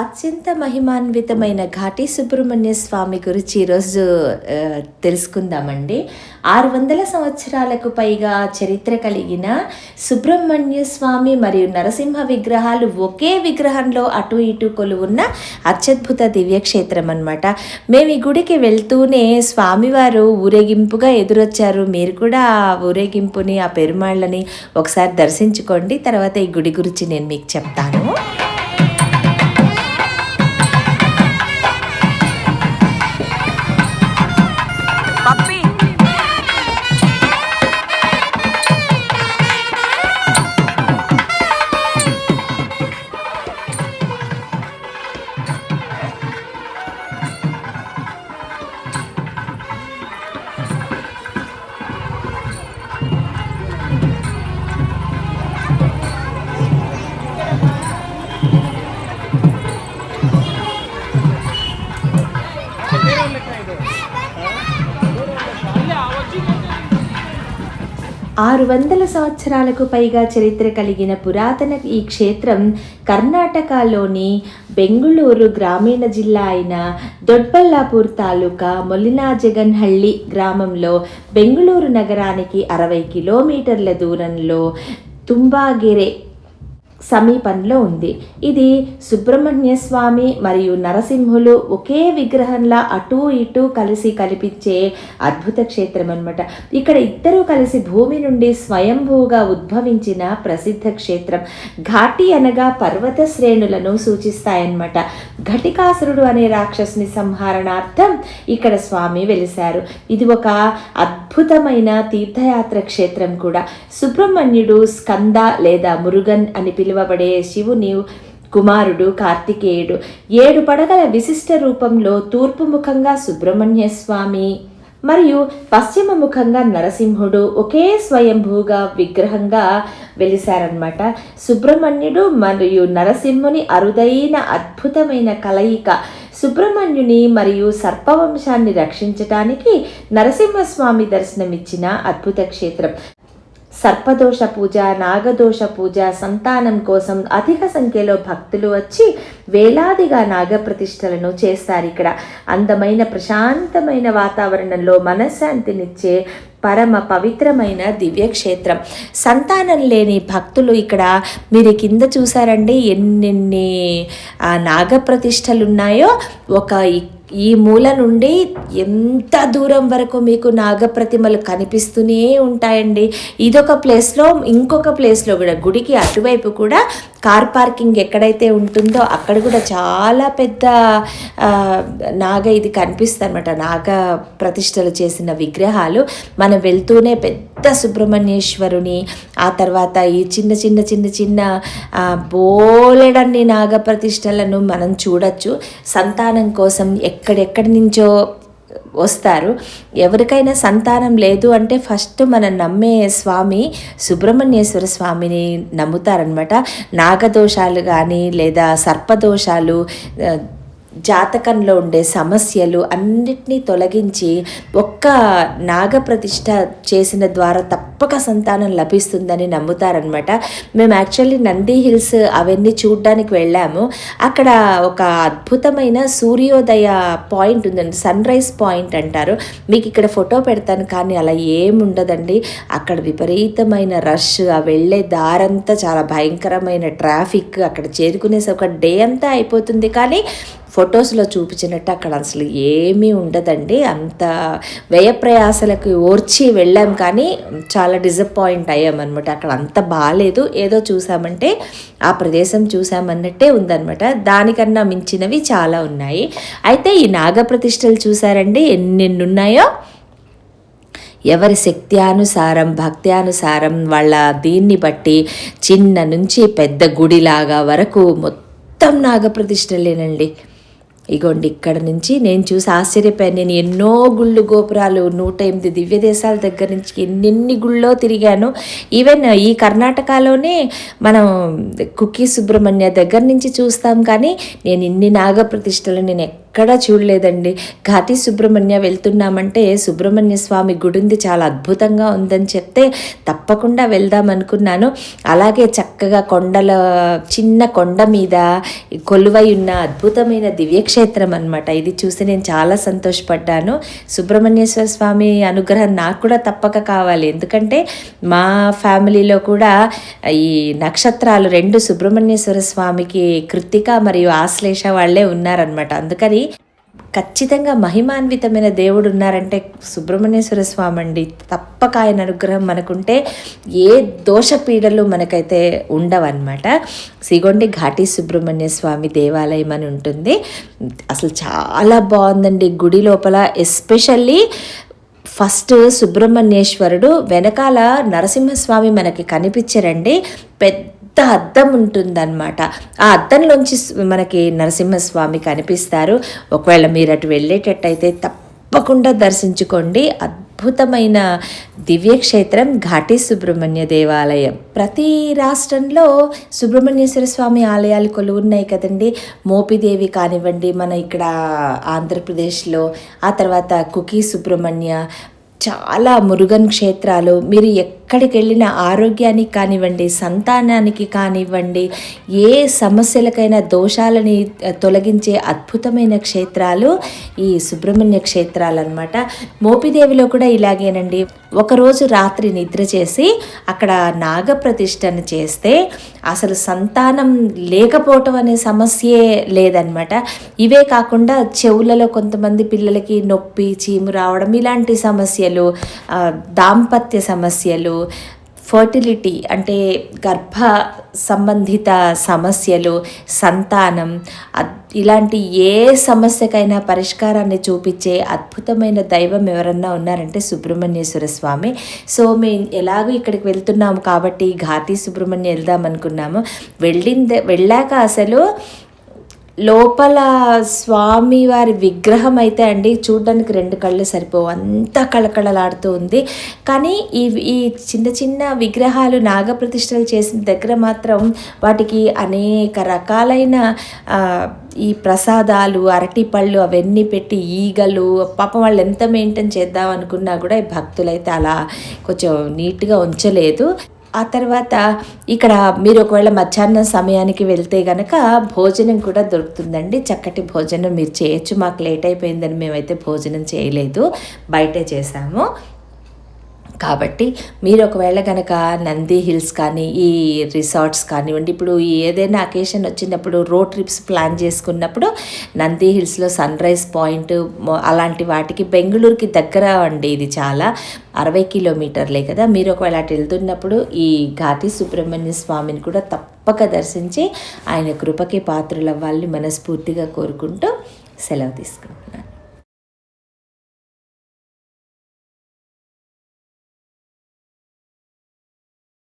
అత్యంత మహిమాన్వితమైన ఘాటి సుబ్రహ్మణ్య స్వామి గురించి ఈరోజు తెలుసుకుందామండి. ఆరు వందల సంవత్సరాలకు పైగా చరిత్ర కలిగిన సుబ్రహ్మణ్య స్వామి మరియు నరసింహ విగ్రహాలు ఒకే విగ్రహంలో అటు ఇటు కొలువున్న అత్యద్భుత దివ్యక్షేత్రం అనమాట మేము ఈ గుడికి వెళ్తూనే స్వామివారు ఊరేగింపుగా ఎదురొచ్చారు. మీరు కూడా ఆ ఊరేగింపుని ఆ పెరుమాళ్ళని ఒకసారి దర్శించుకోండి. తర్వాత ఈ గుడి గురించి నేను మీకు చెప్తాను. ఆరు వందల సంవత్సరాలకు పైగా చరిత్ర కలిగిన పురాతన ఈ క్షేత్రం కర్ణాటకలోని బెంగుళూరు గ్రామీణ జిల్లా అయిన దొడ్బల్లాపూర్ తాలూకా మొలినాజగన్హళ్ళి గ్రామంలో బెంగుళూరు నగరానికి అరవై కిలోమీటర్ల దూరంలో తుంబాగిరే సమీపంలో ఉంది. ఇది సుబ్రహ్మణ్య స్వామి మరియు నరసింహులు ఒకే విగ్రహంలా అటు ఇటు కలిసి కనిపించే అద్భుత క్షేత్రం అన్నమాట ఇక్కడ ఇద్దరూ కలిసి భూమి నుండి స్వయంభూగా ఉద్భవించిన ప్రసిద్ధ క్షేత్రం. ఘాటి అనగా పర్వత శ్రేణులను సూచిస్తాయన్నమాట. ఘటికాసురుడు అనే రాక్షసుని సంహరణార్థం ఇక్కడ స్వామి వెలిశారు. ఇది ఒక అద్భుతమైన తీర్థయాత్ర క్షేత్రం కూడా. సుబ్రహ్మణ్యుడు స్కంద లేదా మురుగన్ అని పిలి పిలువబడే శివుని కుమారుడు కార్తికేయుడు. ఏడు పడగల విశిష్ట రూపంలో తూర్పు ముఖంగా సుబ్రహ్మణ్య స్వామి మరియు పశ్చిమ ముఖంగా నరసింహుడు ఒకే స్వయంభూగా విగ్రహంగా వెలిశారనమాట సుబ్రహ్మణ్యుడు మరియు నరసింహుని అరుదైన అద్భుతమైన కలయిక. సుబ్రహ్మణ్యుని మరియు సర్పవంశాన్ని రక్షించటానికి నరసింహస్వామి దర్శనమిచ్చిన అద్భుత క్షేత్రం. సర్పదోష పూజ నాగదోష పూజ సంతానం కోసం అధిక సంఖ్యలో భక్తులు వచ్చి వేలాదిగా నాగప్రతిష్టలను చేస్తారు ఇక్కడ. అందమైన ప్రశాంతమైన వాతావరణంలో మనశ్శాంతినిచ్చే పరమ పవిత్రమైన దివ్యక్షేత్రం. సంతానం లేని భక్తులు ఇక్కడ. మీరు కింద చూసారండి ఎన్నెన్ని నాగప్రతిష్టలు ఉన్నాయో ఒక ఈ- మూల నుండి ఎంత దూరం వరకు మీకు నాగప్రతిమలు కనిపిస్తూనే ఉంటాయండి. ఇదొక ప్లేస్లో ఇంకొక ప్లేస్లో కూడా గుడికి అటువైపు కూడా కార్ పార్కింగ్ ఎక్కడైతే ఉంటుందో అక్కడ కూడా చాలా పెద్ద నాగ ఇది కనిపిస్తుంది అనమాట నాగ ప్రతిష్టలు చేసిన విగ్రహాలు. మనం వెళ్తూనే పెద్ద సుబ్రహ్మణ్యేశ్వరుని ఆ తర్వాత ఈ చిన్న చిన్న చిన్న చిన్న బోలెడన్ని నాగ ప్రతిష్టలను మనం చూడొచ్చు. సంతానం కోసం ఎక్కడెక్కడి నుంచో వస్తారు. ఎవరికైనా సంతానం లేదు అంటే ఫస్ట్ మనం నమ్మే స్వామి సుబ్రహ్మణ్యేశ్వర స్వామిని నమ్ముతారనమాట నాగదోషాలు కానీ లేదా సర్పదోషాలు జాతకంలో ఉండే సమస్యలు అన్నిటినీ తొలగించి ఒక్క నాగప్రతిష్ఠ చేసిన ద్వారా తప్పక సంతానం లభిస్తుందని నమ్ముతారనమాట మేము యాక్చువల్లీ నంది హిల్స్ అవన్నీ చూడడానికి వెళ్ళాము. అక్కడ ఒక అద్భుతమైన సూర్యోదయ పాయింట్ ఉందండి. సన్ రైజ్ పాయింట్ అంటారు. మీకు ఇక్కడ ఫోటో పెడతాను కానీ అలా ఏముండదండి. అక్కడ విపరీతమైన రష్ ఆ వెళ్ళే దారంతా చాలా భయంకరమైన ట్రాఫిక్ అక్కడ చేరుకునేసి ఒక డే అంతా అయిపోతుంది. కానీ ఫొటోస్లో చూపించినట్టు అక్కడ అసలు ఏమీ ఉండదండి. అంత వ్యయ ప్రయాసలకు ఓర్చి వెళ్ళాం కానీ చాలా డిసప్పాయింట్ అయ్యామన్నమాట. అక్కడ అంత బాగాలేదు ఏదో చూసామంటే ఆ ప్రదేశం చూసామన్నట్టే ఉందన్నమాట. దానికన్నా మించినవి చాలా ఉన్నాయి. అయితే ఈ నాగప్రతిష్టలు చూసారండి. ఎన్నెన్ని ఉన్నాయో ఎవరి శక్త్యానుసారం భక్త్యానుసారం వాళ్ళ దీన్ని బట్టి చిన్న నుంచి పెద్ద గుడిలాగా వరకు మొత్తం నాగప్రతిష్టలేనండి. ఇగోండి ఇక్కడ నుంచి నేను చూసి ఆశ్చర్యపోయాను. నేను ఎన్నో గుళ్ళు గోపురాలు నూట ఎనిమిది దివ్య దేశాల దగ్గర నుంచి ఎన్నెన్ని గుళ్ళో తిరిగాను. ఈవెన్ ఈ కర్ణాటకలోనే మనం కుకీ సుబ్రహ్మణ్య దగ్గర నుంచి చూస్తాం కానీ నేను ఇన్ని నాగప్రతిష్టలు నేను ఎక్కడా చూడలేదండి. ఘాతి సుబ్రహ్మణ్య వెళ్తున్నామంటే సుబ్రహ్మణ్య స్వామి గుడి ఉంది చాలా అద్భుతంగా ఉందని చెప్తే తప్పకుండా వెళ్దాం అనుకున్నాను అలాగే చక్కగా కొండల చిన్న కొండ మీద కొలువై ఉన్న అద్భుతమైన దివ్యక్షేత్రం అనమాట ఇది చూసి నేను చాలా సంతోషపడ్డాను. సుబ్రహ్మణ్యేశ్వర స్వామి అనుగ్రహం నాకు కూడా తప్పక కావాలి. ఎందుకంటే మా ఫ్యామిలీలో కూడా ఈ నక్షత్రాలు రెండు సుబ్రహ్మణ్యేశ్వర స్వామికి కృత్తిక మరియు ఆశ్లేష వాళ్ళే ఉన్నారనమాట అందుకని ఖచ్చితంగా మహిమాన్వితమైన దేవుడు ఉన్నారంటే సుబ్రహ్మణ్యేశ్వర స్వామి అండి తప్పక ఆయన అనుగ్రహం మనకుంటే ఏ దోష పీడలు మనకైతే ఉండవన్నమాట. సిగొండి ఘాటి సుబ్రహ్మణ్య స్వామి దేవాలయం అని ఉంటుంది. అసలు చాలా బాగుందండి గుడి లోపల. ఎస్పెషల్లీ ఫస్ట్ సుబ్రహ్మణ్యేశ్వరుడు వెనకాల నరసింహస్వామి మనకి కనిపించరండి. పెద్ద అద్దం ఉంటుందన్నమాట. ఆ అద్దంలోంచి మనకి నరసింహస్వామి కనిపిస్తారు. ఒకవేళ మీరు అటు వెళ్ళేటట్టయితే తప్పకుండా దర్శించుకోండి. అద్భుతమైన దివ్యక్షేత్రం ఘాటి సుబ్రహ్మణ్య దేవాలయం. ప్రతి రాష్ట్రంలో సుబ్రహ్మణ్యేశ్వర స్వామి ఆలయాలు కొలువున్నాయి కదండి. మోపిదేవి కానివ్వండి మన ఇక్కడ ఆంధ్రప్రదేశ్లో ఆ తర్వాత కుకీ సుబ్రహ్మణ్య చాలా మురుగన్ క్షేత్రాలు. మీరు ఎక్కడికి వెళ్ళిన ఆరోగ్యానికి కానివ్వండి సంతానానికి కానివ్వండి ఏ సమస్యలకైనా దోషాలని తొలగించే అద్భుతమైన క్షేత్రాలు ఈ సుబ్రహ్మణ్య క్షేత్రాలు అనమాట మోపిదేవిలో కూడా ఇలాగేనండి. ఒకరోజు రాత్రి నిద్ర చేసి అక్కడ నాగప్రతిష్టను చేస్తే అసలు సంతానం లేకపోవటం అనే సమస్యే లేదనమాట ఇవే కాకుండా చెవులలో కొంతమంది పిల్లలకి నొప్పి చీము రావడం ఇలాంటి సమస్యలు దాంపత్య సమస్యలు ఫర్టిలిటీ అంటే గర్భ సంబంధిత సమస్యలు సంతానం ఇలాంటి ఏ సమస్యకైనా పరిష్కారాన్ని చూపించే అద్భుతమైన దైవం ఎవరన్నా ఉన్నారంటే సుబ్రహ్మణ్యేశ్వర స్వామి. సో మేము ఎలాగో ఇక్కడికి వెళ్తున్నాము కాబట్టి ఘాటి సుబ్రహ్మణ్యం వెళ్దాం అనుకున్నాము. వెళ్ళింది వెళ్ళాక అసలు లోపల స్వామి వారి విగ్రహం అయితే అండి చూడడానికి రెండు కళ్ళు సరిపోవు. అంతా కళకళలాడుతూ ఉంది. కానీ ఈ ఈ చిన్న చిన్న విగ్రహాలు నాగప్రతిష్టలు చేసిన దగ్గర మాత్రం వాటికి అనేక రకాలైన ఈ ప్రసాదాలు అరటిపళ్ళు అవన్నీ పెట్టి ఈగలు పాపం వాళ్ళు ఎంత మెయింటైన్ చేద్దాం అనుకున్నా కూడా ఈ భక్తులైతే అలా కొంచెం నీట్గా ఉంచలేదు. ఆ తర్వాత ఇక్కడ మీరు ఒకవేళ మధ్యాహ్నం సమయానికి వెళ్తే గనక భోజనం కూడా దొరుకుతుందండి. చక్కటి భోజనం మీరు చేయొచ్చు. మాకు లేట్ అయిపోయిందని మేమైతే భోజనం చేయలేదు. బయటే చేసాము. కాబట్టి మీరు ఒకవేళ కనుక నంది హిల్స్ కానీ ఈ రిసార్ట్స్ కానివ్వండి ఇప్పుడు ఏదైనా అకేషన్ వచ్చినప్పుడు రోడ్ ట్రిప్స్ ప్లాన్ చేసుకున్నప్పుడు నంది హిల్స్లో సన్ రైజ్ పాయింట్ అలాంటి వాటికి బెంగళూరుకి దగ్గర అండి ఇది చాలా. అరవై కిలోమీటర్లే కదా. మీరు ఒకవేళ అటు వెళ్తున్నప్పుడు ఈ ఘాటి సుబ్రహ్మణ్య స్వామిని కూడా తప్పక దర్శించి ఆయన కృపకి పాత్రలు అవ్వాలని మనస్ఫూర్తిగా కోరుకుంటూ సెలవు తీసుకుంటాం